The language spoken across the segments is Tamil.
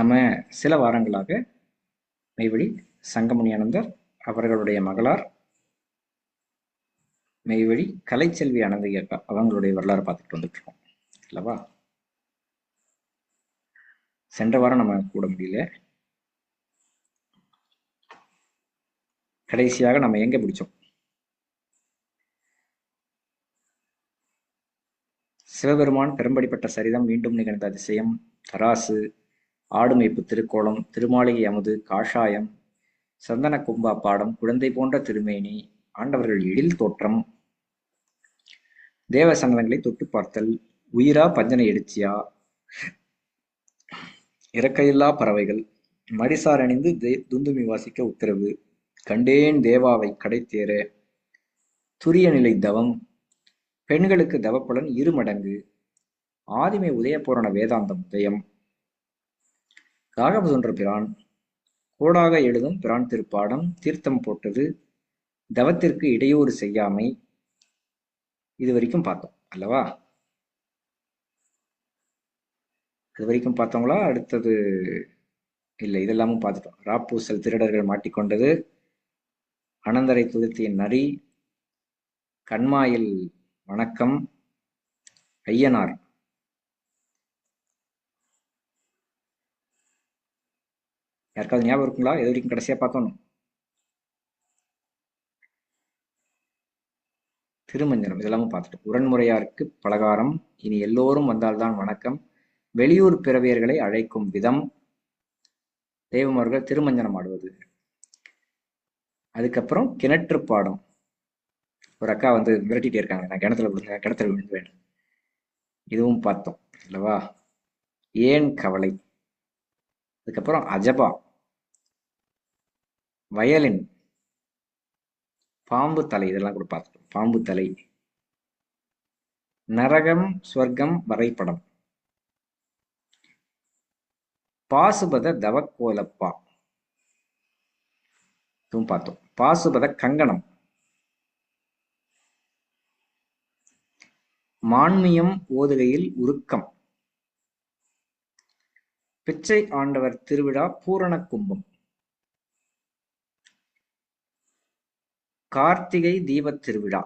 நம்ம சில வாரங்களாக மெய்வழி சங்கமணி அனந்தர் அவர்களுடைய மகளார் மெய்வழி கலைச்செல்வி அனந்தையா அவங்களுடைய வரலாறு பார்த்துட்டு வந்துட்டு இருக்கோம் அல்லவா சென்ற வாரம் நம்ம கூட முடியல. கடைசியாக நம்ம எங்க பிடிச்சோம் சிவபெருமான் பெரும்படிப்பட்ட சரிதம் மீண்டும் நிகழ்ந்த அதிசயம் தராசு ஆடுமைப்பு திருக்கோலம் திருமாளிகை அமுது காஷாயம் சந்தன கும்பா பாடம் குழந்தை போன்ற திருமேனி ஆண்டவர்கள் எழில் தோற்றம். தேவ சங்கங்களை தொட்டு பார்த்தல் உயிரா பஞ்சனை எடுச்சியா இறக்கையில்லா பறவைகள் மடிசார் அணிந்து தே- துந்துமி வாசிக்க உத்தரவு கண்டேன் தேவாவை கடைத்தேற. துரிய நிலை தவம் பெண்களுக்கு தவப்பலன் இரு மடங்கு ஆதிமை உதயபூரண வேதாந்தம் உதயம். காகபசுன்ற பிரான் கோடாக எழுதும் பிரான் திருப்பாடம் தீர்த்தம் போட்டது தவத்திற்கு இடையூறு செய்யாமை இது வரைக்கும் பார்த்தோம் அல்லவா? இது வரைக்கும் பார்த்தோங்களா? அடுத்தது இல்லை இதெல்லாமும் பார்த்துட்டோம். ராப்பூசல் திருடர்கள் மாட்டிக்கொண்டது அனந்தரை துதித்திய நரி கண்மாயில் வணக்கம் ஐயனார் யாருக்காவது ஞாபகம் இருக்குங்களா? எது வரைக்கும் கடைசியாக பார்த்தோம் திருமஞ்சனம் இதெல்லாமும் பார்த்துட்டோம் உரன்முறையாருக்கு பலகாரம். இனி எல்லோரும் வந்தால்தான் வணக்கம். வெளியூர் பிறவியர்களை அழைக்கும் விதம். தெய்வமர்கள் திருமஞ்சனம் ஆடுவது. அதுக்கப்புறம் கிணற்று பாடம். ஒரு அக்கா வந்து மிரட்டிட்டே இருக்காங்க. நான் கிணத்துல விழுங்க கிணத்துல விழுந்து வேணும் இதுவும் பார்த்தோம் அல்லவா ஏன் கவலை? அதுக்கப்புறம் அஜபா வயலின் பாம்பு தலை இதெல்லாம் கூட பார்த்துட்டோம் பாம்பு தலை. நரகம் ஸ்வர்க்கம் வரைபடம். பாசுபத தவக்கோலப்பா. இதுவும் பார்த்தோம். பாசுபத கங்கணம். மான்மியம் ஓதுகையில் உருக்கம். பிச்சை ஆண்டவர் திருவிழா பூரண கும்பம். கார்த்திகை தீபத் திருவிழா.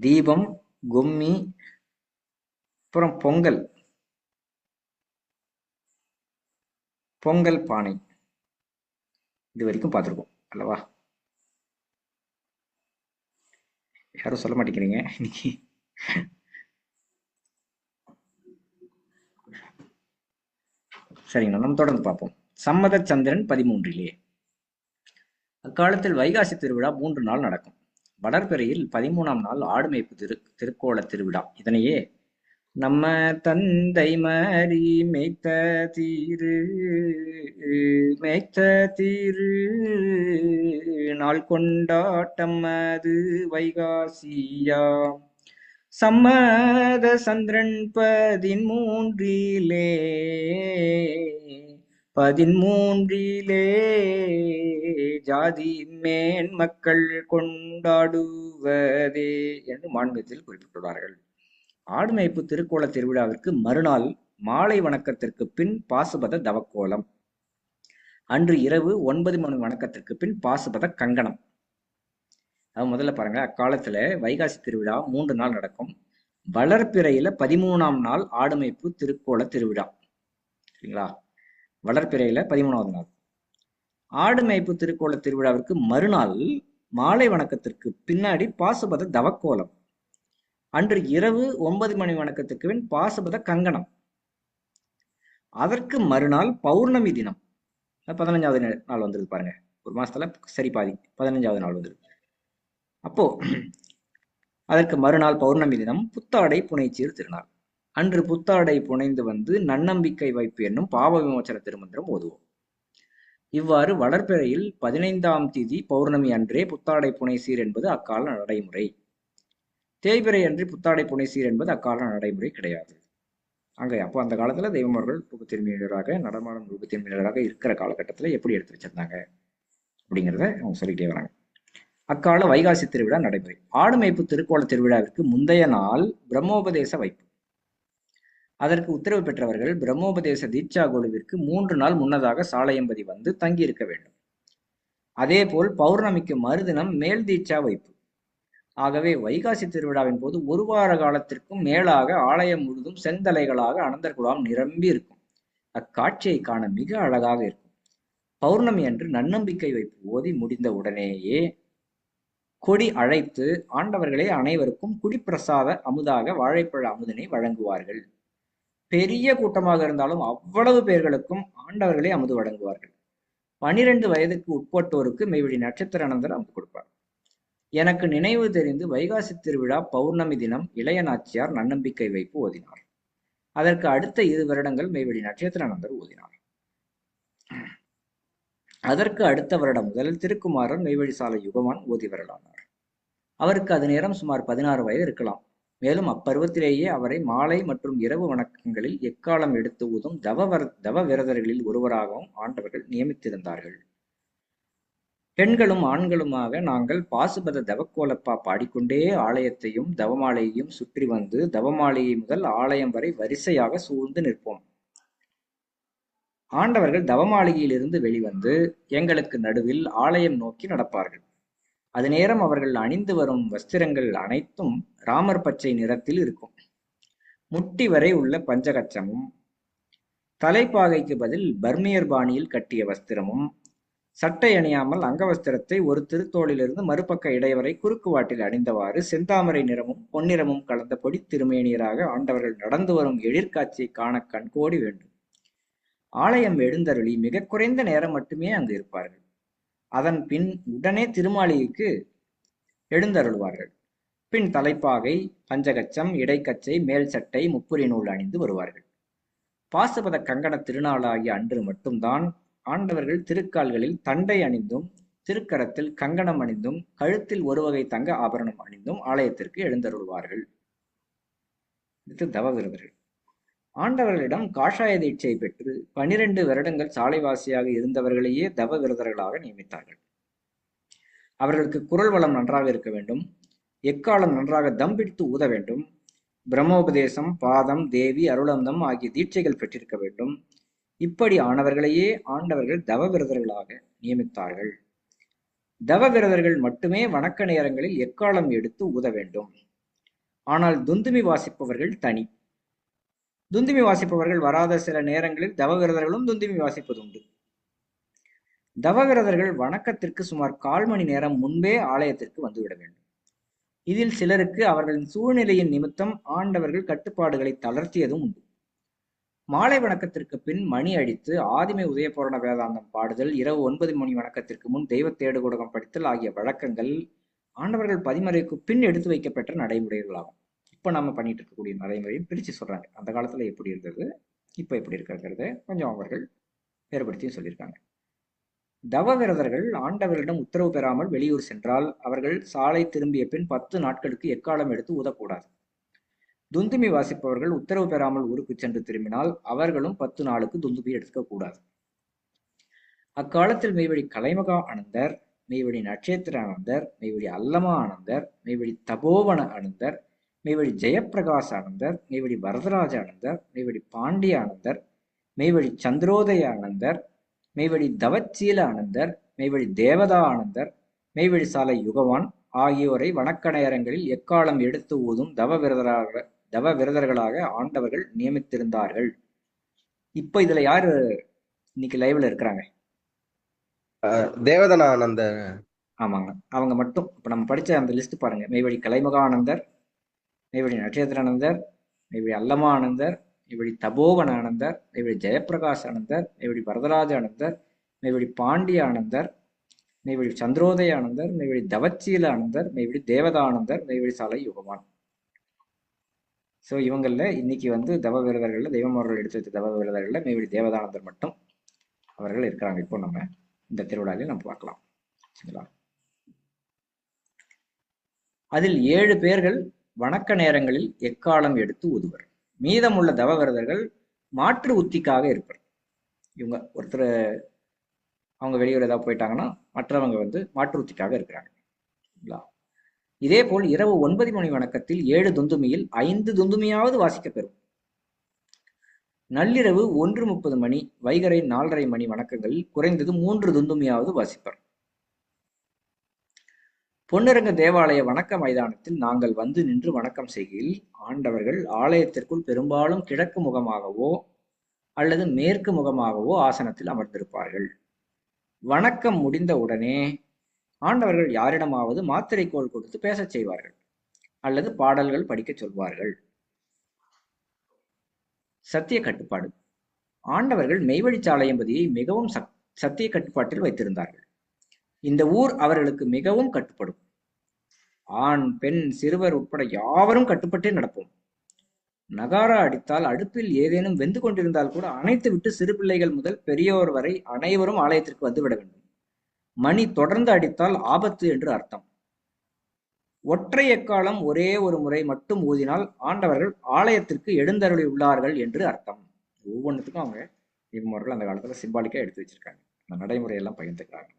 தீபம் கும்மி அப்புறம் பொங்கல். பொங்கல் பானை. இது வரைக்கும் பார்த்துருக்கோம் அல்லவா? யாரும் சொல்ல மாட்டேங்கிறீங்க இன்னைக்கு. சரிங்களா? நம்ம தொடர்ந்து பார்ப்போம். சம்மத சந்திரன் பதிமூன்றிலே. அக்காலத்தில் வைகாசி திருவிழா மூன்று நாள் நடக்கும். வடர்பிறையில் பதிமூணாம் நாள் ஆடுமைப்பு திரு திருக்கோள திருவிழா. இதனையே நம்ம தந்தை மாறி மேய்த்த தீரு மேய்த்த தீரு நாள் கொண்டாட்டம் அது வைகாசியா சம்மத சந்திரன் பதிமூன்றிலே பதிமூன்றிலே ஜாதி மேன் மக்கள் கொண்டாடுவதே என்று மாண்பத்தில் குறிப்பிட்டுள்ளார்கள். ஆடுமைப்பு திருக்கோள திருவிழாவிற்கு மறுநாள் மாலை வணக்கத்திற்கு பின் பாசுபத தவக்கோலம். அன்று இரவு ஒன்பது மணி வணக்கத்திற்கு பின் பாசுபத கங்கணம். அது முதல்ல பாருங்க அக்காலத்துல வைகாசி திருவிழா மூன்று நாள் நடக்கும். வளர்பிறையில பதிமூணாம் நாள் ஆடுமைப்பு திருக்கோல திருவிழா. சரிங்களா? வளர்பிறையில பதிமூணாவது நாள். ஆடுமைப்பு திருக்கோல திருவிழாவிற்கு மறுநாள் மாலை வணக்கத்திற்கு பின்னாடி பாசுபத தவக்கோலம். அன்று இரவு ஒன்பது மணி வணக்கத்திற்கு பின் பாசுபத கங்கணம். அதற்கு மறுநாள் பௌர்ணமி தினம். பதினஞ்சாவது நாள் வந்துருது பாருங்க. ஒரு மாசத்துல சரி பாதி பதினஞ்சாவது நாள் வந்துருது. அப்போ அதற்கு மறுநாள் பௌர்ணமி தினம் புத்தாடை புனைச்சீர் திருநாள். அன்று புத்தாடை புனைந்து வந்து நன்னம்பிக்கை வைப்பு என்னும் பாவ விமோச்சன திருமந்திரம் ஓதுவோம். இவ்வாறு வளர்பிறையில் பதினைந்தாம் தேதி பௌர்ணமி அன்றே புத்தாடை புனைசீர் என்பது அக்கால நடைமுறை. தேய்பிறை அன்றி புத்தாடை புனைசீர் என்பது அக்கால நடைமுறை கிடையாது. அங்கே அப்போ அந்த காலத்தில் தெய்வமர்கள் ரூபத்திருமையினராக நடமாடும் ரூபத்திருமையினராக இருக்கிற காலகட்டத்தில் எப்படி எடுத்து வச்சிருந்தாங்க அப்படிங்கிறத அவங்க சொல்லிக்கிட்டே வராங்க. அக்கால வைகாசி திருவிழா நடைமுறை ஆடுமைப்பு திருக்கோள திருவிழாவிற்கு முந்தைய நாள் பிரம்மோபதேச வைப்பு. அதற்கு உத்தரவு பெற்றவர்கள் பிரம்மோபதேச தீட்சா குழுவிற்கு மூன்று நாள் முன்னதாக சாலையம்பதி வந்து தங்கியிருக்க வேண்டும். அதேபோல் பௌர்ணமிக்கு மறுதினம் மேல் தீட்சா வைப்பு. ஆகவே வைகாசி திருவிழாவின் போது ஒரு வார காலத்திற்கும் மேலாக ஆலயம் முழுதும் செந்தலைகளாக அனந்தர் குழாம் நிரம்பி இருக்கும். அக்காட்சியை காண மிக அழகாக இருக்கும். பௌர்ணமி அன்று நன்னம்பிக்கை வைப்பு ஓதி முடிந்த உடனேயே கொடி அழைத்து ஆண்டவர்களே அனைவருக்கும் குடிப்பிரசாத அமுதாக வாழைப்பழ அமுதனை வழங்குவார்கள். பெரிய கூட்டமாக இருந்தாலும் அவ்வளவு பேர்களுக்கும் ஆண்டவர்களே அமுது வழங்குவார்கள். பனிரெண்டு வயதுக்கு உட்பட்டோருக்கு மெய்வழி நட்சத்திர அனந்தர் அமுது கொடுப்பார். எனக்கு நினைவு தெரிந்து வைகாசி திருவிழா பௌர்ணமி தினம் இளைய நாச்சியார் நன்னம்பிக்கை வைப்பு ஓதினார். அதற்கு அடுத்த இரு வருடங்கள் மெய்வழி நட்சத்திரானந்தர் ஓதினார். அதற்கு அடுத்த வருடம் முதல் திருக்குமாரன் மெய்வழி சாலை யுகவான் ஓதி வரலானார். அவருக்கு அது நேரம் சுமார் பதினாறு வயது இருக்கலாம். மேலும் அப்பருவத்திலேயே அவரை மாலை மற்றும் இரவு வணக்கங்களில் எக்காலம் எடுத்து ஊதும் தவ வர தவ விரதர்களில் ஒருவராகவும் ஆண்டவர்கள் நியமித்திருந்தார்கள். பெண்களும் ஆண்களுமாக நாங்கள் பாசுபத தவக்கோலப்பா பாடிக்கொண்டே ஆலயத்தையும் தவமாலையையும் சுற்றி வந்து தவமாலையை முதல் ஆலயம் வரை வரிசையாக சூழ்ந்து நிற்போம். ஆண்டவர்கள் தவமாளிகையிலிருந்து வெளிவந்து எங்களுக்கு நடுவில் ஆலயம் நோக்கி நடப்பார்கள். அது நேரம் அவர்கள் அணிந்து வரும் வஸ்திரங்கள் அனைத்தும் ராமர் பச்சை நிறத்தில் இருக்கும். முட்டி வரை உள்ள பஞ்சகச்சமும் தலைப்பாகைக்கு பதில் பர்மியர் பாணியில் கட்டிய வஸ்திரமும் சட்டை அணியாமல் அங்கவஸ்திரத்தை ஒரு திருத்தோளிலிருந்து மறுபக்க இடைவரை குறுக்கு வாட்டில் அணிந்தவாறு செந்தாமரை நிறமும் பொன்னிறமும் கலந்த பொடி திருமேனியராக ஆண்டவர்கள் நடந்து வரும் எழிற்காட்சியை காண கண்கோடி வேண்டும். ஆலயம் எழுந்தருளி மிக குறைந்த நேரம் மட்டுமே அங்கு இருப்பார்கள். அதன் பின் உடனே திருமாளிகைக்கு எழுந்தருள்வார்கள் பின் தலைப்பாகை பஞ்சகச்சம் இடைக்கச்சை மேல் சட்டை முப்புரி நூல் அணிந்து வருவார்கள். பாசுபத கங்கண திருநாளாகிய அன்று மட்டும்தான் ஆண்டவர்கள் திருக்கால்களில் தண்டை அணிந்தும் திருக்கரத்தில் கங்கணம் அணிந்தும் கழுத்தில் ஒரு வகை தங்க ஆபரணம் அணிந்தும் ஆலயத்திற்கு எழுந்தருள்வார்கள். இது தவ விரதர்கள் ஆண்டவர்களிடம் காஷாய தீட்சை பெற்று பனிரெண்டு வருடங்கள் சாலைவாசியாக இருந்தவர்களையே தவ விரதர்களாக நியமித்தார்கள். அவர்களுக்கு குரல் வளம் நன்றாக இருக்க வேண்டும். எக்காலம் நன்றாக தம் பிடித்து ஊத வேண்டும். பிரம்மோபதேசம் பாதம் தேவி அருளந்தம் ஆகிய தீட்சைகள் பெற்றிருக்க வேண்டும். இப்படி ஆனவர்களையே ஆண்டவர்கள் தவ விரதர்களாக நியமித்தார்கள். தவ விரதர்கள் மட்டுமே வணக்க நேரங்களில் எக்காலம் எடுத்து ஊத வேண்டும். ஆனால் துந்துமி வாசிப்பவர்கள் தனி. துந்துமி வாசிப்பவர்கள் வராத சில நேரங்களில் தவவிரதர்களும் துந்துமி வாசிப்பதுண்டு. தவவிரதர்கள் வணக்கத்திற்கு சுமார் கால் மணி நேரம் முன்பே ஆலயத்திற்கு வந்துவிட வேண்டும். இதில் சிலருக்கு அவர்களின் சூழ்நிலையின் நிமித்தம் ஆண்டவர்கள் கட்டுப்பாடுகளை தளர்த்தியதும் உண்டு. மாலை வணக்கத்திற்கு பின் மணி அடித்து ஆதிமை உதயபூரண வேதாந்தம் பாடுதல் இரவு ஒன்பது மணி வணக்கத்திற்கு முன் தெய்வ தேடுகுடகம் படித்தல் ஆகிய வழக்கங்கள் ஆண்டவர்கள் பதிமறைக்கு பின் எடுத்து வைக்கப்பட்ட நடைமுறைகளாகும். இப்போ நம்ம பண்ணிட்டு இருக்கக்கூடிய நடைமுறையும் பிரித்து சொல்கிறாங்க அந்த காலத்தில் எப்படி இருந்தது? இப்போ எப்படி இருக்கிறத கொஞ்சம் அவர்கள் வேறுபடுத்தியும் சொல்லியிருக்காங்க. தவ விரதர்கள் ஆண்டவர்களிடம் உத்தரவு பெறாமல் வெளியூர் சென்றால் அவர்கள் சாலை திரும்பிய பின் பத்து நாட்களுக்கு எக்காலம் எடுத்து ஊதக்கூடாது. துந்துமி வாசிப்பவர்கள் உத்தரவு பெறாமல் ஊருக்கு சென்று திரும்பினால் அவர்களும் பத்து நாளுக்கு துந்துமி எடுக்கக்கூடாது அக்காலத்தில் மெய்வழி கலைமகா அனந்தர் மெய்வழி நட்சத்திர ஆனந்தர் மெய்வழி அல்லமா ஆனந்தர் மெய்வழி தபோவன ஆனந்தர் மெய்வழி ஜெயப்பிரகாஷ் ஆனந்தர் மெய்வழி வரதராஜ ஆனந்தர் மெய்வழி பாண்டிய ஆனந்தர் மெய்வழி சந்திரோதய ஆனந்தர் மெய்வழி தவச்சீல ஆனந்தர் மெய்வழி தேவதா ஆனந்தர் மெய்வழி சாலை யுகவான் ஆகியோரை வணக்க நேரங்களில் எக்காலம் எடுத்து ஊதும் தவ விரதராக தவ விரதர்களாக ஆண்டவர்கள் நியமித்திருந்தார்கள். இப்போ இதுல யாரு இன்னைக்கு லைவ்ல இருக்கிறாங்க? தேவதனானந்த. ஆமாங்க. அவங்க மட்டும். இப்போ நம்ம படிச்ச அந்த லிஸ்ட் பாருங்க. மெய்வழி கலைமகா இப்படி நட்சத்திரானந்தர் இப்படி அல்லமா ஆனந்தர் மெய்வழி தபோவன ஆனந்தர் மெய்வழி ஜெயப்பிரகாஷ் ஆனந்தர் இப்படி வரதராஜ ஆனந்தர் இப்படி பாண்டிய ஆனந்தர் இப்படி சந்திரோதய ஆனந்தர் இப்படி தவச்சீல ஆனந்தர் இப்படி தேவதானந்தர் இப்படி சாலை யுகவான். ஸோ இவங்களில் இன்னைக்கு வந்து தவ விரதர்களில் தெய்வம் அவர்கள் எடுத்து வைத்த தவ விரதர்களில் மேபடி தேவதானந்தர் மட்டும் அவர்கள் இருக்கிறாங்க. இப்போ நம்ம இந்த திருவிழாவில் நம்ம பார்க்கலாம். சரிங்களா? அதில் ஏழு பேர்கள் வணக்க நேரங்களில் எக்காலம் எடுத்து ஊதுவர் மீதமுள்ள தவவிரதர்கள் மாற்று உத்திக்காக இருப்பர். இவங்க ஒருத்தர் அவங்க வெளியூர் ஏதாவது போயிட்டாங்கன்னா மற்றவங்க வந்து மாற்று உத்திக்காக இருக்கிறாங்க. இதே போல் இரவு ஒன்பது மணி வணக்கத்தில் ஏழு துந்துமியில் ஐந்து துந்துமியாவது வாசிக்க பெறும். நள்ளிரவு ஒன்று முப்பது மணி வைகரை நாலரை மணி வணக்கங்களில் குறைந்தது மூன்று துந்துமியாவது வாசிப்பர். பொன்னிறங்க தேவாலய வணக்க மைதானத்தில் நாங்கள் வந்து நின்று வணக்கம் செய்கையில் ஆண்டவர்கள் ஆலயத்திற்குள் பெரும்பாலும் கிழக்கு முகமாகவோ அல்லது மேற்கு முகமாகவோ ஆசனத்தில் அமர்ந்திருப்பார்கள். வணக்கம் முடிந்த உடனே ஆண்டவர்கள் யாரிடமாவது மாத்திரை கோல் கொடுத்து பேசச் செய்வார்கள் அல்லது பாடல்கள் படிக்கச் சொல்வார்கள். சத்திய கட்டுப்பாடு. ஆண்டவர்கள் மெய்வழிச்சாலையம்பதியை மிகவும் சத்திய கட்டுப்பாட்டில் வைத்திருந்தார்கள். இந்த ஊர் அவர்களுக்கு மிகவும் கட்டுப்படும். ஆண் பெண் சிறுவர் உட்பட யாவரும் கட்டுப்பட்டே நடப்போம். நகாரா அடித்தால் அடுப்பில் ஏதேனும் வெந்து கொண்டிருந்தால் கூட அணைத்து விட்டு சிறு பிள்ளைகள் முதல் பெரியோர் வரை அனைவரும் ஆலயத்திற்கு வந்துவிட வேண்டும். மணி தொடர்ந்து அடித்தால் ஆபத்து என்று அர்த்தம். ஒற்றை எக்காலம் ஒரே ஒரு முறை மட்டும் ஊதினால் ஆண்டவர்கள் ஆலயத்திற்கு எழுந்தருளி உள்ளார்கள் என்று அர்த்தம். ஒவ்வொன்றுத்துக்கும் அவங்க இவர்கள் அந்த காலத்துல சிம்பாலிக்கா எடுத்து வச்சிருக்காங்க. அந்த நடைமுறையெல்லாம் பகிர்ந்துக்கிறாங்க.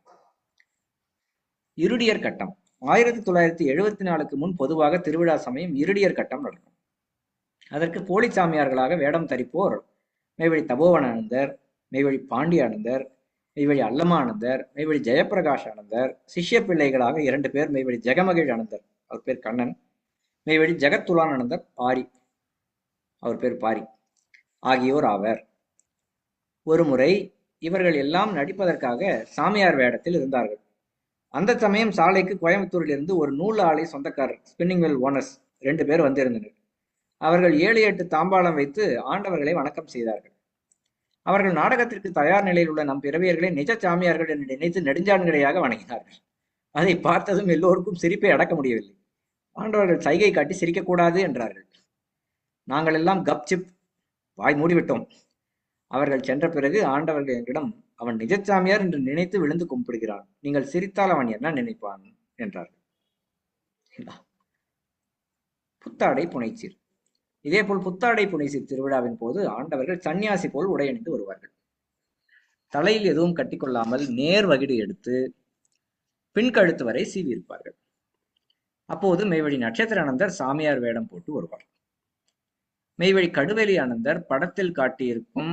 இருடியர் கட்டம். ஆயிரத்தி தொள்ளாயிரத்தி எழுபத்தி நாலுக்கு முன் பொதுவாக திருவிழா சமயம் இருடியர் கட்டம் நடக்கும். அதற்கு போலி சாமியார்களாக வேடம் தரிப்போர் மெய்வழி தபோவனானந்தர் மெய்வழி பாண்டியானந்தர் மெய்வழி அல்லமானந்தர் மெய்வழி ஜெயப்பிரகாஷ் ஆனந்தர் சிஷ்ய பிள்ளைகளாக இரண்டு பேர் மெய்வழி ஜெகமகிழ் ஆனந்தர் அவர் பேர் கண்ணன் மெய்வழி ஜெகத்துலானந்தர் பாரி அவர் பேர் பாரி ஆகியோர் ஆவர். ஒருமுறை இவர்கள் எல்லாம் நடிப்பதற்காக சாமியார் வேடத்தில் இருந்தார்கள். அந்த சமயம் சாலைக்கு கோயம்புத்தூரிலிருந்து ஒரு நூல் ஆலை சொந்தக்காரர் ஸ்பின்னிங் வெல் ஓனர்ஸ் ரெண்டு பேர் வந்திருந்தனர். அவர்கள் ஏழு எட்டு தாம்பாளம் வைத்து ஆண்டவர்களை வணக்கம் செய்தார்கள். அவர்கள் நாடகத்திற்கு தயார் நிலையில் உள்ள நம் பிறவியர்களை நிஜ சாமியார்கள் என்று நினைத்து நெடுஞ்சான்கடையாக வணங்கினார்கள். அதை பார்த்ததும் எல்லோருக்கும் சிரிப்பை அடக்க முடியவில்லை. ஆண்டவர்கள் சைகை காட்டி சிரிக்கக்கூடாது என்றார்கள். நாங்கள் எல்லாம் கப் சிப் வாய் மூடிவிட்டோம். அவர்கள் சென்ற பிறகு ஆண்டவர்கள் எங்களிடம் அவன் நிஜச்சாமியார் என்று நினைத்து விழுந்து கும்பிடுகிறான். நீங்கள் சிரித்தால் அவன் என்ன நினைப்பான்? என்றார்கள். புத்தாடை புனைச்சீர். இதேபோல் புத்தாடை புனைசீர் திருவிழாவின் போது ஆண்டவர்கள் சன்னியாசி போல் உடையணிந்து வருவார்கள். தலையில் எதுவும் கட்டிக்கொள்ளாமல் நேர் வகிடு எடுத்து பின்கழுத்து வரை சீவியிருப்பார்கள். அப்போது மெய்வழி நட்சத்திரானந்தர் சாமியார் வேடம் போட்டு வருவார். மெய்வழி கடுவெளி ஆனந்தர் படத்தில் காட்டியிருக்கும்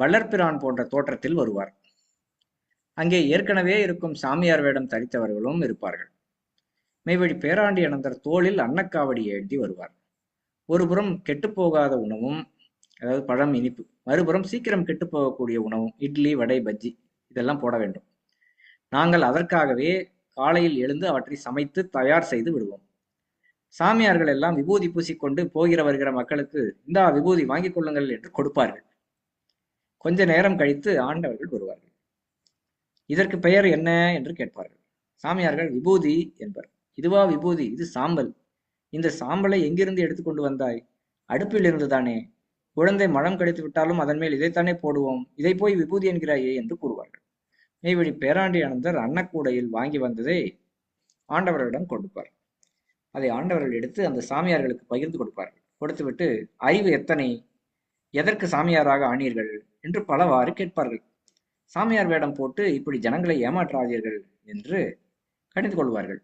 வளர்பிரான் போன்ற தோற்றத்தில் வருவார். அங்கே ஏற்கனவே இருக்கும் சாமியார் வேடம் தரித்தவர்களும் இருப்பார்கள். மெய்வழி பேராண்டி அனந்தர் தோளில் அன்னக்காவடி எழுதி வருவார். ஒருபுறம் கெட்டுப்போகாத உணவும் அதாவது பழம் இனிப்பு மறுபுறம் சீக்கிரம் கெட்டுப்போகக்கூடிய உணவும் இட்லி வடை பஜ்ஜி இதெல்லாம் போட வேண்டும். நாங்கள் அதற்காகவே காலையில் எழுந்து அவற்றை சமைத்து தயார் செய்து விடுவோம். சாமியார்கள் எல்லாம் விபூதி பூசிக்கொண்டு போகிற வருகிற மக்களுக்கு இந்தா விபூதி வாங்கிக் கொள்ளுங்கள் என்று கொடுப்பார்கள். கொஞ்ச நேரம் கழித்து ஆண்டவர்கள் வருவார்கள். இதற்கு பெயர் என்ன என்று கேட்பார்கள். சாமியார்கள் விபூதி என்பர். இதுவா விபூதி? இது சாம்பல். இந்த சாம்பலை எங்கிருந்து எடுத்துக்கொண்டு வந்தாய்? அடுப்பில் இருந்துதானே குழந்தை மழம் கடித்து விட்டாலும் அதன் மேல் இதைத்தானே போடுவோம். இதை போய் விபூதி என்கிறாயே என்று கூறுவார்கள். மெய்வழி பேராண்டி அனந்தர் அன்னக்கூடையில் வாங்கி வந்ததை ஆண்டவர்களிடம் கொடுப்பார் அதை ஆண்டவர்கள் எடுத்து அந்த சாமியார்களுக்கு பகிர்ந்து கொடுப்பார்கள். கொடுத்துவிட்டு அறிவு எத்தனை? எதற்கு சாமியாராக ஆனீர்கள்? என்று பலவாறு கேட்பார்கள். சாமியார் வேடம் போட்டு இப்படி ஜனங்களை ஏமாற்றாதீர்கள் என்று கணித்து கொள்வார்கள்.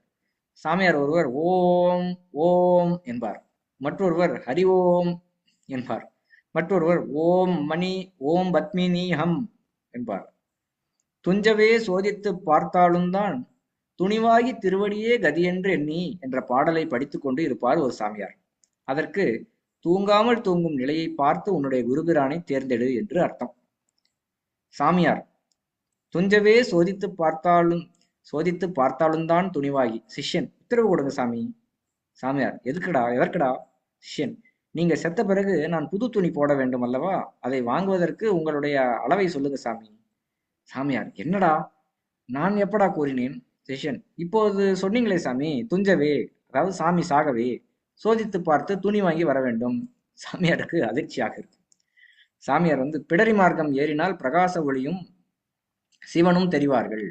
சாமியார் ஒருவர் ஓம் ஓம் என்பார். மற்றொருவர் ஹரி ஓம் என்பார். மற்றொருவர் ஓம் மணி ஓம் பத்மினி ஹம் என்பார். துஞ்சவே சோதித்து பார்த்தாலும்தான் துணிவாகி திருவடியே கதியென்று எண்ணி என்ற பாடலை படித்துக் கொண்டு இருப்பார் ஒரு சாமியார். அதற்கு தூங்காமல் தூங்கும் நிலையை பார்த்து உன்னுடைய குருபிரானை தேர்ந்தெடு என்று அர்த்தம். சாமியார் துஞ்சவே சோதித்து பார்த்தாலும் சோதித்து பார்த்தாலும் தான் துணிவாகி. சிஷ்யன் உத்தரவு கொடுங்க சாமி. சாமியார் எதுக்குடா எதற்குடா? சிஷ்யன் நீங்க செத்த பிறகு நான் புது துணி போட வேண்டும் அல்லவா? அதை வாங்குவதற்கு உங்களுடைய அளவை சொல்லுங்க சாமி. சாமியார் என்னடா? நான் எப்படா கூறினேன்? சிஷ்யன் இப்போது சொன்னீங்களே சாமி துஞ்சவே அதாவது சாமி சாகவே. சோதித்து பார்த்து துணி வாங்கி வர வேண்டும். சாமியாருக்கு அதிர்ச்சியாக இருக்கு. சாமியார் வந்து பிடரி மார்க்கம் ஏறினால் பிரகாச ஒளியும் சிவனும் தெரிவார்கள்.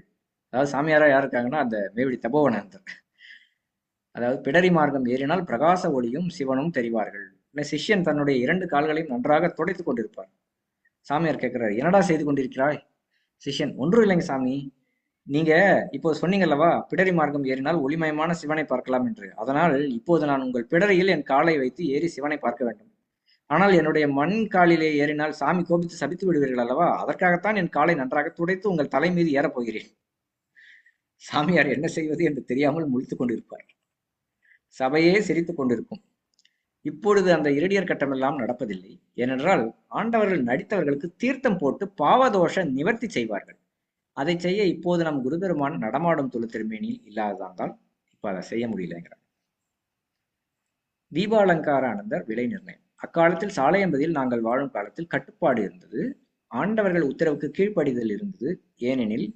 அதாவது சாமியாரா யார் இருக்காங்கன்னா அந்த மேவிடி தபோவனந்தர். அதாவது பிடரி மார்க்கம் ஏறினால் பிரகாச ஒளியும் சிவனும் தெரிவார்கள். சிஷ்யன் தன்னுடைய இரண்டு கால்களையும் நன்றாக துடைத்து கொண்டிருப்பார். சாமியார் கேட்கிறார் என்னடா செய்து கொண்டிருக்கிறாய்? சிஷ்யன் ஒன்றும் இல்லைங்க சாமி. நீங்க இப்போ சொன்னீங்கல்லவா பிடரி மார்க்கம் ஏறினால் ஒளிமயமான சிவனை பார்க்கலாம் என்று. அதனால் இப்போது நான் உங்கள் பிடரியில் என் காலை வைத்து ஏறி சிவனை பார்க்க வேண்டும். ஆனால் என்னுடைய மண் காலிலே ஏறினால் சாமி கோபித்து சபித்து விடுவீர்கள் அல்லவா? அதற்காகத்தான் என் காலை நன்றாக துடைத்து உங்கள் தலை மீது ஏறப் போகிறேன். சாமியார் என்ன செய்வது என்று தெரியாமல் முழித்து கொண்டிருப்பார். சபையே சிரித்து கொண்டிருக்கும். இப்பொழுது அந்த இரடியர் கட்டமெல்லாம் நடப்பதில்லை. ஏனென்றால் ஆண்டவர்கள் நடித்தவர்களுக்கு தீர்த்தம் போட்டு பாவதோஷ நிவர்த்தி செய்வார்கள். அதை செய்ய இப்போது நம் குருபெருமான் நடமாடும் தொழு திருமேனியில் இல்லாததால் இப்ப அதை செய்ய முடியலங்கிறார். தீபாலங்கார ஆனந்தர் விலை நிர்ணயம். அக்காலத்தில் சாலை என்பதில் நாங்கள் வாழும் காலத்தில் கட்டுப்பாடு இருந்தது. ஆண்டவர்கள் உத்தரவுக்கு கீழ்ப்படிதல் இருந்தது. ஏனெனில்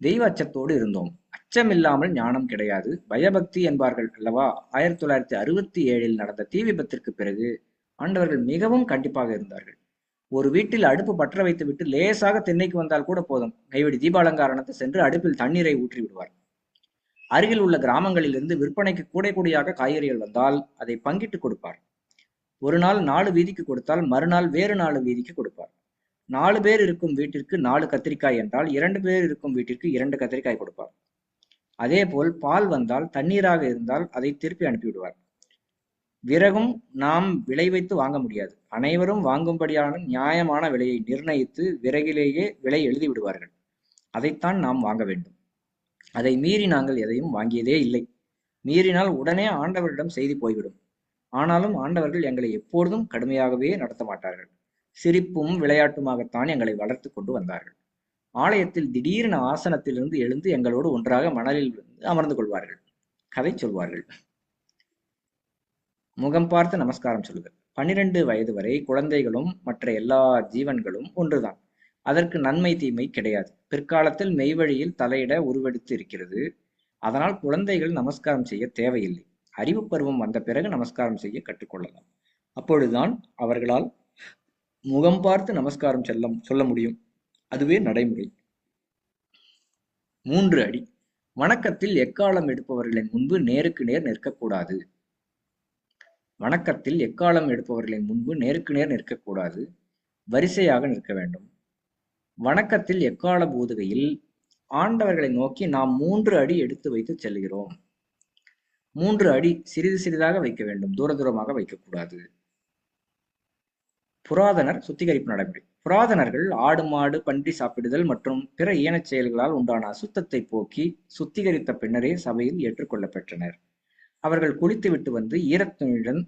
தெய்வ அச்சத்தோடு இருந்தோம். அச்சமில்லாமல் ஞானம் கிடையாது. பயபக்தி என்பார்கள் அல்லவா? ஆயிரத்தி தொள்ளாயிரத்தி அறுபத்தி ஏழில் நடந்த தீ விபத்திற்கு பிறகு ஆண்டவர்கள் மிகவும் கண்டிப்பாக இருந்தார்கள். ஒரு வீட்டில் அடுப்பு பற்ற வைத்துவிட்டு லேசாக திண்ணைக்கு வந்தால் கூட போதும். கைவிடி தீபாலங்காரணத்தை சென்று அடுப்பில் தண்ணீரை ஊற்றி விடுவார். அருகில் உள்ள கிராமங்களிலிருந்து விற்பனைக்கு கூடை கூடையாக காய்கறிகள் வந்தால் அதை பங்கிட்டு கொடுப்பார். ஒரு நாள் நாலு வீதிக்கு கொடுத்தால் மறுநாள் வேறு நாலு வீதிக்கு கொடுப்பார். நாலு பேர் இருக்கும் வீட்டிற்கு நாலு கத்திரிக்காய் என்றால் இரண்டு பேர் இருக்கும் வீட்டிற்கு இரண்டு கத்திரிக்காய் கொடுப்பார். அதே போல் பால் வந்தால் தண்ணீராக இருந்தால் அதை திருப்பி அனுப்பிவிடுவார். விறகும் நாம் விலை வைத்து வாங்க முடியாது. அனைவரும் வாங்கும்படியான நியாயமான விலையை நிர்ணயித்து விறகிலேயே விலை எழுதி விடுவார்கள். அதைத்தான் நாம் வாங்க வேண்டும். அதை மீறி நாங்கள் எதையும் வாங்கியதே இல்லை. மீறினால் உடனே ஆண்டவரிடம் செய்தி போய்விடும். ஆனாலும் ஆண்டவர்கள் எங்களை எப்பொழுதும் கடுமையாகவே நடத்த மாட்டார்கள். சிரிப்பும் விளையாட்டுமாகத்தான் எங்களை வளர்த்து கொண்டு வந்தார்கள். ஆலயத்தில் திடீரென ஆசனத்திலிருந்து எழுந்து எங்களோடு ஒன்றாக மணலில் அமர்ந்து கொள்வார்கள். கதை சொல்வார்கள். முகம் பார்த்து நமஸ்காரம் சொல்லுங்கள். பன்னிரண்டு வயது வரை குழந்தைகளும் மற்ற எல்லா ஜீவன்களும் ஒன்றுதான். அதற்கு நன்மை தீமை கிடையாது. பிற்காலத்தில் மெய்வழியில் தலையிட உருவெடுத்து இருக்கிறது. அதனால் குழந்தைகள் நமஸ்காரம் செய்ய தேவையில்லை. அறிவு பருவம் வந்த பிறகு நமஸ்காரம் செய்ய கற்றுக்கொள்ளலாம். அப்பொழுதுதான் அவர்களால் முகம் பார்த்து நமஸ்காரம் செல்ல சொல்ல முடியும். அதுவே நடைமுறை. மூன்று அடி. வணக்கத்தில் எக்காலம் எடுப்பவர்களின் முன்பு நேருக்கு நேர் நிற்கக்கூடாது. வணக்கத்தில் எக்காலம் எடுப்பவர்களின் முன்பு நேருக்கு நேர் நிற்கக்கூடாது வரிசையாக நிற்க வேண்டும். வணக்கத்தில் எக்கால பூதுகையில் ஆண்டவர்களை நோக்கி நாம் மூன்று அடி எடுத்து வைத்து செல்கிறோம். மூன்று அடி சிறிது சிறிதாக வைக்க வேண்டும் தூர தூரமாக வைக்கக்கூடாது. புராதனர் சுத்திகரிப்பு நடைமுறை. புராதனர்கள் ஆடு மாடு பன்றி சாப்பிடுதல் மற்றும் பிற ஏனச் செயல்களால் உண்டான அசுத்தத்தை போக்கி சுத்திகரித்த பின்னரே சபையில் ஏற்றுக்கொள்ளப்பெற்றனர் அவர்கள் குளித்துவிட்டு வந்து ஈரத்துணியுடன்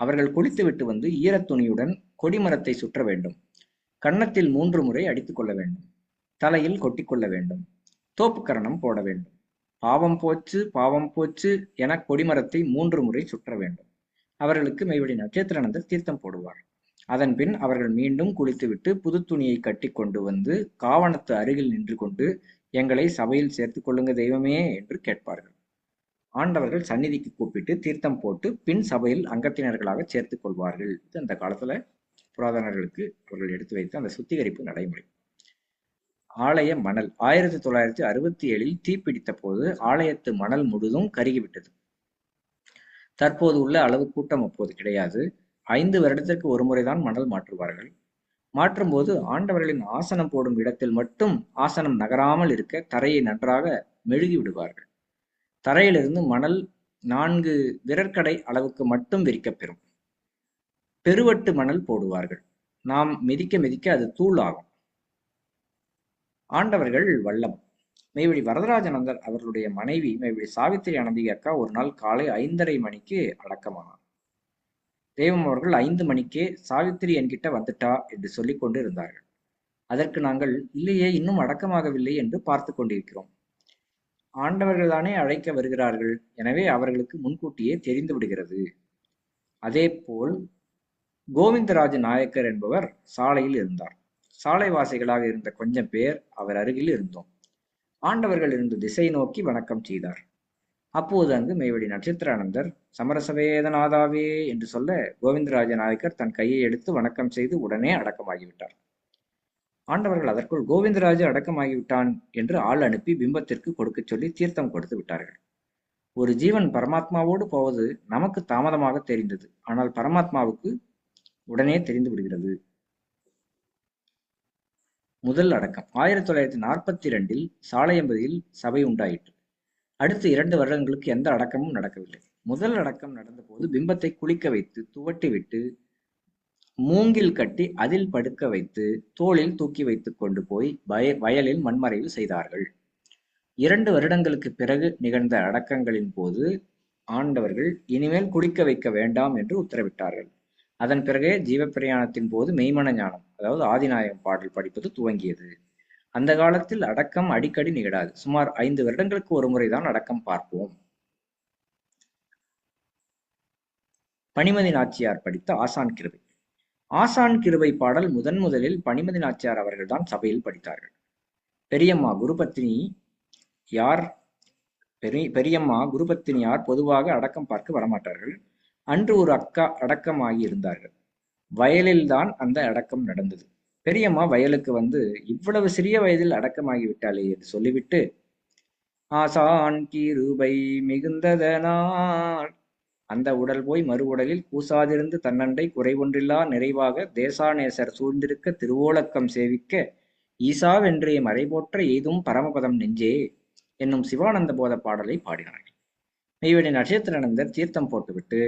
அவர்கள் குளித்துவிட்டு வந்து ஈரத்துணியுடன் கொடிமரத்தை சுற்ற வேண்டும். கன்னத்தில் மூன்று முறை அடித்துக் கொள்ள வேண்டும். தலையில் கொட்டிக்கொள்ள வேண்டும். தோப்புக்கரணம் போட வேண்டும். பாவம் போச்சு பாவம் போச்சு என கொடிமரத்தை மூன்று முறை சுற்ற வேண்டும். அவர்களுக்கு மெய்வழி நட்சத்திரநந்தர் தீர்த்தம் போடுவார். அதன் பின் அவர்கள் மீண்டும் குளித்துவிட்டு புது துணியை கட்டி கொண்டு வந்து காவணத்து அருகில் நின்று கொண்டு எங்களை சபையில் சேர்த்து கொள்ளுங்க தெய்வமே என்று கேட்பார்கள். ஆண்டவர்கள் சந்நிதிக்கு கூப்பிட்டு தீர்த்தம் போட்டு பின் சபையில் அங்கத்தினர்களாக சேர்த்து கொள்வார்கள். இது அந்த காலத்துல புராதனர்களுக்கு அவர்கள் எடுத்து வைத்த அந்த சுத்திகரிப்பு நடைமுறை. ஆலய மணல். ஆயிரத்தி தொள்ளாயிரத்தி அறுபத்தி ஏழில் தீப்பிடித்த போது ஆலயத்து மணல் முழுதும் கருகிவிட்டது தற்போது உள்ள அளவு கூட்டம் அப்போது கிடையாது. ஐந்து வருடத்திற்கு ஒரு முறைதான் மணல் மாற்றுவார்கள். மாற்றும்போது ஆண்டவர்களின் ஆசனம் போடும் இடத்தில் மட்டும் ஆசனம் நகராமல் இருக்க தரையை நன்றாக மெழுகி விடுவார்கள். தரையிலிருந்து மணல் நான்கு விரற்கடை அளவுக்கு மட்டும் விரிக்கப்பெறும். பெருவட்டு மணல் போடுவார்கள். நாம் மிதிக்க மிதிக்க அது தூள் ஆகும் ஆண்டவர்கள் வல்லம் மேவழி வரதராஜனந்தர் அவர்களுடைய மனைவி மேவழி சாவித்திரி அனந்தி அக்கா ஒரு நாள் காலை ஐந்தரை மணிக்கு அடக்கமானார். தெய்வம் அவர்கள் ஐந்து மணிக்கே சாவித்திரி என்கிட்ட வந்துட்டா என்று சொல்லிக் கொண்டு இருந்தார்கள் அதற்கு நாங்கள் இல்லையே இன்னும் அடக்கமாகவில்லை என்று பார்த்து கொண்டிருக்கிறோம். ஆண்டவர்கள் தானே அழைக்க வருகிறார்கள். எனவே அவர்களுக்கு முன்கூட்டியே தெரிந்து விடுகிறது. அதே போல் கோவிந்தராஜ நாயக்கர் என்பவர் சாலையில் இருந்தார். சாலைவாசிகளாக இருந்த கொஞ்சம் பேர் அவர் அருகில் இருந்தோம். ஆண்டவர்கள் இருந்த திசை நோக்கி வணக்கம் செய்தார். அப்போது அங்கு மேவடி நட்சத்திரானந்தர் சமரசவேதநாதாவே என்று சொல்ல கோவிந்தராஜ நாயக்கர் தன் கையை எடுத்து வணக்கம் செய்து உடனே அடக்கமாகிவிட்டார். ஆண்டவர்கள் அதற்குள் கோவிந்தராஜு அடக்கமாகிவிட்டான் என்று ஆள் அனுப்பி பிம்பத்திற்கு கொடுக்கச் சொல்லி தீர்த்தம் கொடுத்து விட்டார்கள். ஒரு ஜீவன் பரமாத்மாவோடு போவது நமக்கு தாமதமாக தெரிந்தது. ஆனால் பரமாத்மாவுக்கு உடனே தெரிந்து விடுகிறது. முதல் அடக்கம். ஆயிரத்தி தொள்ளாயிரத்தி நாற்பத்தி ரெண்டில் சாலையம்பதியில் சபை உண்டாயிற்று. அடுத்த இரண்டு வருடங்களுக்கு எந்த அடக்கமும் நடக்கவில்லை. முதல் அடக்கம் நடந்தபோது பிம்பத்தை குளிக்க வைத்து துவட்டி விட்டு மூங்கில் கட்டி அதில் படுக்க வைத்து தோளில் தூக்கி வைத்து கொண்டு போய் வய வயலில் மண்மறைவு செய்தார்கள். இரண்டு வருடங்களுக்கு பிறகு நிகழ்ந்த அடக்கங்களின் போது ஆண்டவர்கள் இனிமேல் குடிக்க வைக்க வேண்டாம் என்று உத்தரவிட்டார்கள். அதன் பிறகே ஜீவப்பிரயாணத்தின் போது மெய்மன ஞானம் அதாவது ஆதிநாயகம் பாடல் படிப்பது துவங்கியது. அந்த காலத்தில் அடக்கம் அடிக்கடி நிகழாது. சுமார் ஐந்து வருடங்களுக்கு ஒரு முறைதான் அடக்கம் பார்ப்போம். பனிமதி நாச்சியார் படித்த ஆசான் கிருபை. ஆசான் கிருவை பாடல் முதன் முதலில் பனிமதி நாச்சியார் அவர்கள்தான் சபையில் படித்தார்கள். பெரியம்மா குருபத்தினி யார்? பெரிய பெரியம்மா குருபத்தினியார் பொதுவாக அடக்கம் பார்க்க வரமாட்டார்கள். அன்று ஒரு அக்கா அடக்கமாகி இருந்தார்கள். வயலில்தான் அந்த அடக்கம் நடந்தது. பெரியம்மா வயலுக்கு வந்து இவ்வளவு சிறிய வயதில் அடக்கமாகி விட்டாளே என்று சொல்லிவிட்டு ஆசான் கிருபை மிகுந்ததனால் அந்த உடல் போய் மறு உடலில் கூசாதிருந்து தன்னண்டை குறைவொன்றில்லா நிறைவாக தேசாநேசர் சூழ்ந்திருக்க திருவோலக்கம் சேவிக்க ஈசாவென்றே மறைபோற்ற எய்தும் பரமபதம் நெஞ்சே என்னும் சிவானந்த போத பாடலை பாடினார்கள். மெய்வழி நட்சத்திரநந்தர் தீர்த்தம் போட்டுவிட்டு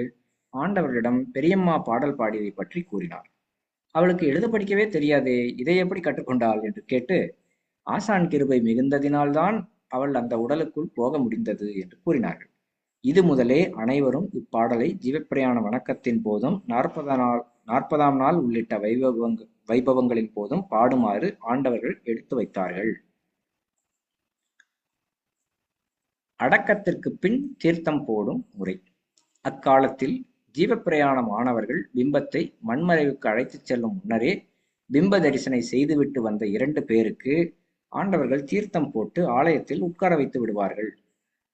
ஆண்டவர்களிடம் பெரியம்மா பாடல் பாடியதை பற்றி கூறினார். அவளுக்கு எழுத படிக்கவே தெரியாதே இதை எப்படி கற்றுக்கொண்டாள் என்று கேட்டு ஆசான் கிருபை மிகுந்ததினால்தான் அவள் அந்த உடலுக்குள் போக முடிந்தது என்று கூறினார்கள். இது முதலே அனைவரும் இப்பாடலை ஜீவப்பிரயாண வணக்கத்தின் போதும் நாற்பதாம் நாள் நாற்பதாம் நாள் உள்ளிட்ட வைபவங்க வைபவங்களின் போதும் பாடுமாறு ஆண்டவர்கள் எடுத்து வைத்தார்கள். அடக்கத்திற்கு பின் தீர்த்தம் போடும் முறை. அக்காலத்தில் ஜீவப்பிரயாண மாணவர்கள் பிம்பத்தை மண்மறைவுக்கு அழைத்துச் செல்லும் முன்னரே பிம்ப தரிசனை செய்துவிட்டு வந்த இரண்டு பேருக்கு ஆண்டவர்கள் தீர்த்தம் போட்டு ஆலயத்தில் உட்கார வைத்து விடுவார்கள்.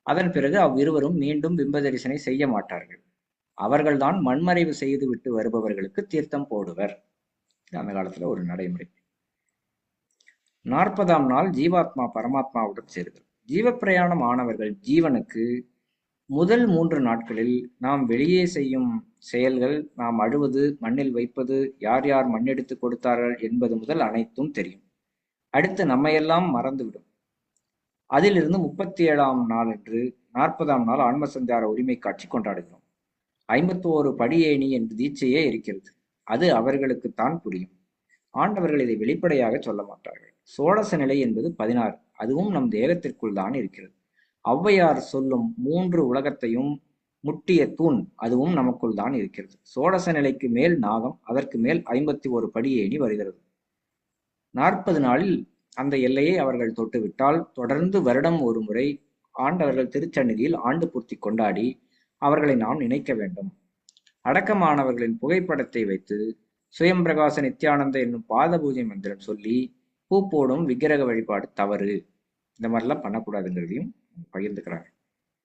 அதன் பிறகு அவ்விருவரும் மீண்டும் பிம்பதரிசனை செய்ய மாட்டார்கள். அவர்கள்தான் மண்மறைவு செய்துவிட்டு வருபவர்களுக்கு தீர்த்தம் போடுவர். அந்த காலத்துல ஒரு நடைமுறை. நாற்பதாம் நாள் ஜீவாத்மா பரமாத்மாவுடன் சேருதல். ஜீவப்பிரயாணம் ஆனவர்கள் ஜீவனுக்கு முதல் மூன்று நாட்களில் நாம் வெளியே செய்யும் செயல்கள் நாம் அழுவது மண்ணில் வைப்பது யார் யார் மண்ணெடுத்து கொடுத்தார்கள் என்பது முதல் அனைத்தும் தெரியும். அடுத்து நம்மையெல்லாம் மறந்துவிடும். அதிலிருந்து முப்பத்தி ஏழாம் நாள் நாற்பதாம் நாள் ஆன்ம சஞ்சார உரிமை காட்சி கொண்டாடுகிறோம். ஐம்பத்தோரு படியேணி என்று தீட்சையே இருக்கிறது. அது அவர்களுக்குத்தான் புரியும். ஆண்டவர்கள் இதை வெளிப்படையாக சொல்ல மாட்டார்கள். சோழச நிலை என்பது பதினாறு. அதுவும் நம் தேகத்திற்குள் தான் இருக்கிறது. ஔவையார் சொல்லும் மூன்று உலகத்தையும் முட்டிய தூண் அதுவும் நமக்குள் தான் இருக்கிறது. சோழச நிலைக்கு மேல் நாகம் அதற்கு மேல் ஐம்பத்தி ஒரு படியேணி வருகிறது. நாற்பது நாளில் அந்த எல்லையை அவர்கள் தொட்டுவிட்டால் தொடர்ந்து வருடம் ஒரு முறை ஆண்டவர்கள் திருச்சந்நிதியில் ஆண்டு பூர்த்தி கொண்டாடி அவர்களை நாம் நினைக்க வேண்டும். அடக்கமானவர்களின் புகைப்படத்தை வைத்து சுயம்பிரகாச நித்யானந்த என்னும் பாத பூஜை மந்திரம் சொல்லி பூ போடும் விக்கிரக வழிபாடு தவறு. இந்த மாதிரிலாம் பண்ணக்கூடாதுங்கிறதையும் பகிர்ந்துக்கிறாங்க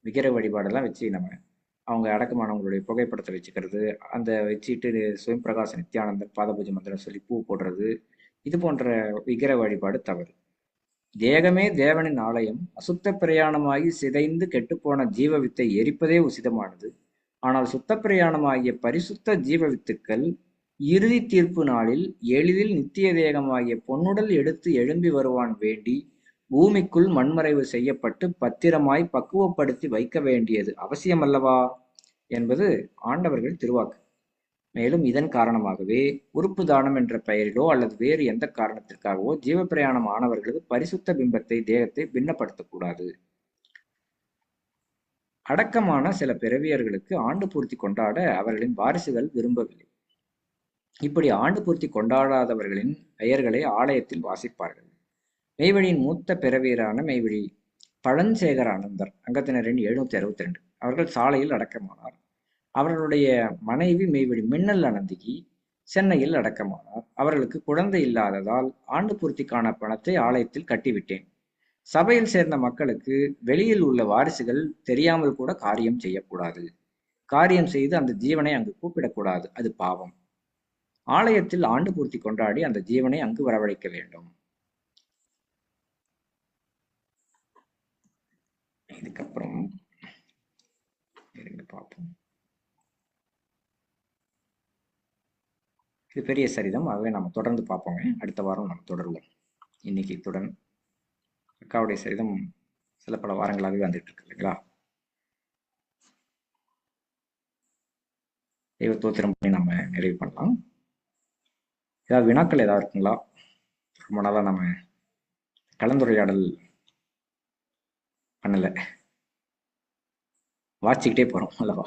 விக்கிரக வழிபாடெல்லாம் வச்சு நம்ம அவங்க அடக்கமானவங்களுடைய புகைப்படத்தை வச்சுக்கிறது அந்த வச்சுட்டு சுயம்பிரகாச நித்யானந்த பாத பூஜை மந்திரம் சொல்லி பூ போடுறது இது போன்ற விக்கிர வழிபாடு தவறு. தேகமே தேவனின் ஆலயம் அசுத்த பிரயாணமாகி சிதைந்து கெட்டுப்போன ஜீவ வித்தை எரிப்பதே உசிதமானது. ஆனால் சுத்த பிரயாணமாகிய பரிசுத்த ஜீவ வித்துக்கள் இறுதி தீர்ப்பு நாளில் எளிதில் நித்திய தேகமாகிய பொன்னுடல் எடுத்து எழும்பி வருவான் வேண்டி பூமிக்குள் மண்மறைவு செய்யப்பட்டு பத்திரமாய் பக்குவப்படுத்தி வைக்க வேண்டியது அவசியமல்லவா? என்பது ஆண்டவர்கள் திருவாக்கு. மேலும் இதன் காரணமாகவே உறுப்பு தானம் என்ற பெயரிலோ அல்லது வேறு எந்த காரணத்திற்காகவோ ஜீவப்பிரயாணம் ஆனவர்களது பரிசுத்த பிம்பத்தை தேகத்தை பின்னப்படுத்தக்கூடாது. அடக்கமான சில பிறவியர்களுக்கு ஆண்டு பூர்த்தி கொண்டாட அவர்களின் வாரிசுகள் விரும்பவில்லை. இப்படி ஆண்டு பூர்த்தி கொண்டாடாதவர்களின் பெயர்களை ஆலயத்தில் வாசிப்பார்கள். மெய்வழியின் மூத்த பிறவியரான மெய்வழி பழஞ்சேகர் ஆனந்தர் அங்கத்தினரின் எழுநூத்தி அறுபத்தி ரெண்டு. அவர்கள் சாலையில் அடக்கமானார். அவர்களுடைய மனைவி மெய்வெடி மின்னல் அனந்திகி சென்னையில் அடக்கமானார். அவர்களுக்கு குழந்தை இல்லாததால் ஆண்டு பூர்த்திக்கான பணத்தை ஆலயத்தில் கட்டிவிட்டேன். சபையில் சேர்ந்த மக்களுக்கு வெளியில் உள்ள வாரிசுகள் தெரியாமல் கூட காரியம் செய்யக்கூடாது. காரியம் செய்து அந்த ஜீவனை அங்கு கூப்பிடக்கூடாது. அது பாவம். ஆலயத்தில் ஆண்டு பூர்த்தி கொண்டாடி அந்த ஜீவனை அங்கு வரவழைக்க வேண்டும். இதுக்கப்புறம் இருங்க பார்ப்போம். இது பெரிய சரிதம். ஆகவே நம்ம தொடர்ந்து பார்ப்போங்க. அடுத்த வாரம் நம்ம தொடருவோம். இன்னைக்கு இத்துடன் அக்காவுடைய சரிதம் சில பல வாரங்களாகவே வந்துட்டு இருக்கு இல்லைங்களா? தெய்வ தோத்திரம் பண்ணி நம்ம நிறைவு பண்ணலாம். ஏதாவது வினாக்கள் ஏதாவது இருக்குங்களா? ரொம்ப நாளாக நம்ம கலந்துரையாடல் பண்ணலை. வாசிச்சுக்கிட்டே போகிறோம் அல்லவா?